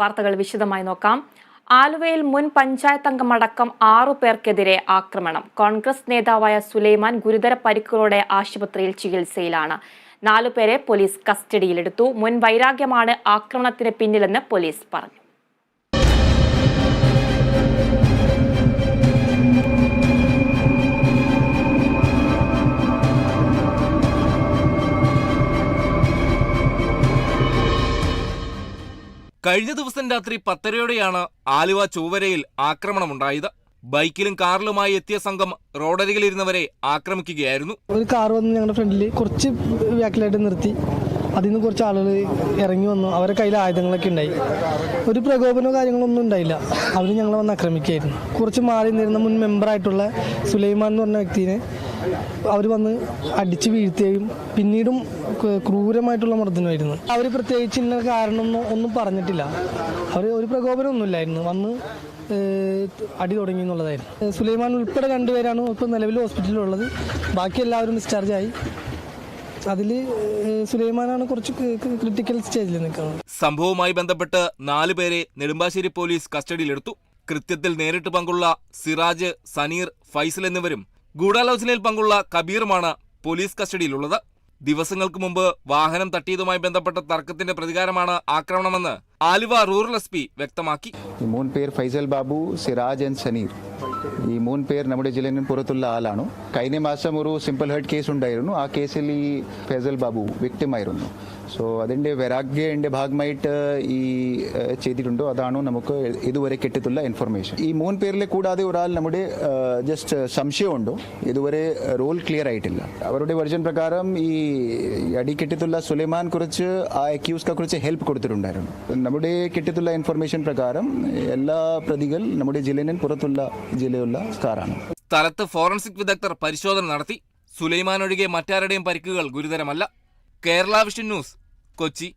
വാർത്തകൾ വിശദമായി നോക്കാം. ആലുവയിൽ മുൻ പഞ്ചായത്ത് അംഗമടക്കം ആറു പേർക്കെതിരെ ആക്രമണം. കോൺഗ്രസ് നേതാവായ സുലൈമാൻ ഗുരുതര പരിക്കുകളോടെ ആശുപത്രിയിൽ ചികിത്സയിലാണ്. നാലുപേരെ പോലീസ് കസ്റ്റഡിയിലെടുത്തു. മുൻ വൈരാഗ്യമാണ് ആക്രമണത്തിന് പിന്നിലെന്ന് പോലീസ് പറഞ്ഞു. കഴിഞ്ഞ ദിവസം രാത്രി പത്തരയോടെയാണ് ആലുവ ചൊവ്വരയിൽ ആക്രമണമുണ്ടായത്. ബൈക്കിലും കാറിലുമായി എത്തിയ സംഘം റോഡരികിലിരുന്നവരെ ആക്രമിക്കുകയായിരുന്നു. ഒരു കാർ വന്ന് ഞങ്ങളുടെ ഫ്രണ്ടിൽ കുറച്ച് വ്യാക്കിലായിട്ട് നിർത്തി. അതിൽ നിന്ന് കുറച്ച് ആളുകൾ ഇറങ്ങി വന്നു. അവരുടെ കയ്യിൽ ആയുധങ്ങളൊക്കെ ഉണ്ടായി. ഒരു പ്രകോപനമോ കാര്യങ്ങളൊന്നും ഉണ്ടായില്ല. അവർ ഞങ്ങളെ വന്ന് ആക്രമിക്കുകയായിരുന്നു. കുറച്ച് മാറി നിന്നിരുന്ന മുൻ മെമ്പറായിട്ടുള്ള സുലൈമാൻ എന്ന് പറഞ്ഞ വ്യക്തിനെ അവർ വന്ന് അടിച്ച് വീഴ്ത്തുകയും പിന്നീടും ക്രൂരമായിട്ടുള്ള മർദ്ദനമായിരുന്നു. അവർ പ്രത്യേകിച്ച് ഇന്ന കാരണം ഒന്നും പറഞ്ഞിട്ടില്ല. അവർ ഒരു പ്രകോപനമൊന്നുമില്ലായിരുന്നു. വന്ന് അടി തുടങ്ങി എന്നുള്ളതായിരുന്നു. സുലൈമാൻ ഉൾപ്പെടെ രണ്ടുപേരാണ് ഇപ്പോൾ നിലവിൽ ഹോസ്പിറ്റലിലുള്ളത്. ബാക്കി എല്ലാവരും ഡിസ്ചാർജ് ആയി. അതിൽ സുലൈമാനാണ് കുറച്ച് ക്രിട്ടിക്കൽ സ്റ്റേജിൽ നിൽക്കുന്നത്. സംഭവവുമായി ബന്ധപ്പെട്ട് നാലുപേരെ നെടുമ്പാശ്ശേരി പോലീസ് കസ്റ്റഡിയിലെടുത്തു. കൃത്യത്തിൽ നേരിട്ട് പങ്കുള്ള സിറാജ് സനീർ ഫൈസൽ എന്നിവരും ഗൂഢാലോചനയിൽ പങ്കുള്ള കബീറുമാണ് പോലീസ് കസ്റ്റഡിയിലുള്ളത്. ദിവസങ്ങൾക്ക് മുമ്പ് വാഹനം തട്ടിയതുമായി ബന്ധപ്പെട്ട തർക്കത്തിന്റെ പ്രതികാരമാണ് ആക്രമണമെന്ന് ആലുവ റൂറൽ എസ് വ്യക്തമാക്കി. മൂന്ന് പേർ ഫൈസൽ ബാബു സിറാജ് ആൻഡ് സനീർ. ഈ മൂന്ന് പേർ നമ്മുടെ ജില്ലയിൽ പുറത്തുള്ള ആളാണ്. കഴിഞ്ഞ മാസം ഒരു സിമ്പിൾ ഹേർട്ട് കേസ് ഉണ്ടായിരുന്നു. ആ കേസിൽ ഈ ഫൈസൽ ബാബു വിക്ടിം ആയിരുന്നു സോ അതിന്റെ വൈരാഗ്യന്റെ ഭാഗമായിട്ട് ഈ ചെയ്തിട്ടുണ്ടോ? അതാണ് നമുക്ക് ഇതുവരെ കിട്ടിയിട്ടുള്ള ഇൻഫർമേഷൻ ഈ മൂന്ന് പേരിലെ കൂടാതെ ഒരാൾ നമ്മുടെ ജസ്റ്റ് സംശയമുണ്ടോ? ഇതുവരെ റോൾ ക്ലിയർ ആയിട്ടില്ല. അവരുടെ വെർജൻ പ്രകാരം ഈ അടി കിട്ടിയിട്ടുള്ള സുലൈമാൻ കുറിച്ച് ആ അക്യൂസ്ക കുറിച്ച് ഹെൽപ്പ് കൊടുത്തിട്ടുണ്ടായിരുന്നു. നമ്മുടെ കിട്ടിയിട്ടുള്ള ഇൻഫർമേഷൻ പ്രകാരം എല്ലാ പ്രതികൾ നമ്മുടെ ജില്ലയിൽ പുറത്തുള്ള ജില്ലയുള്ള കാറാണ്. സ്ഥലത്ത് ഫോറൻസിക് വിദഗ്ധർ പരിശോധന നടത്തി. സുലൈമാൻ ഒഴികെ മറ്റാരുടെയും പരിക്കുകൾ ഗുരുതരമല്ല. Kerala vision news Kochi.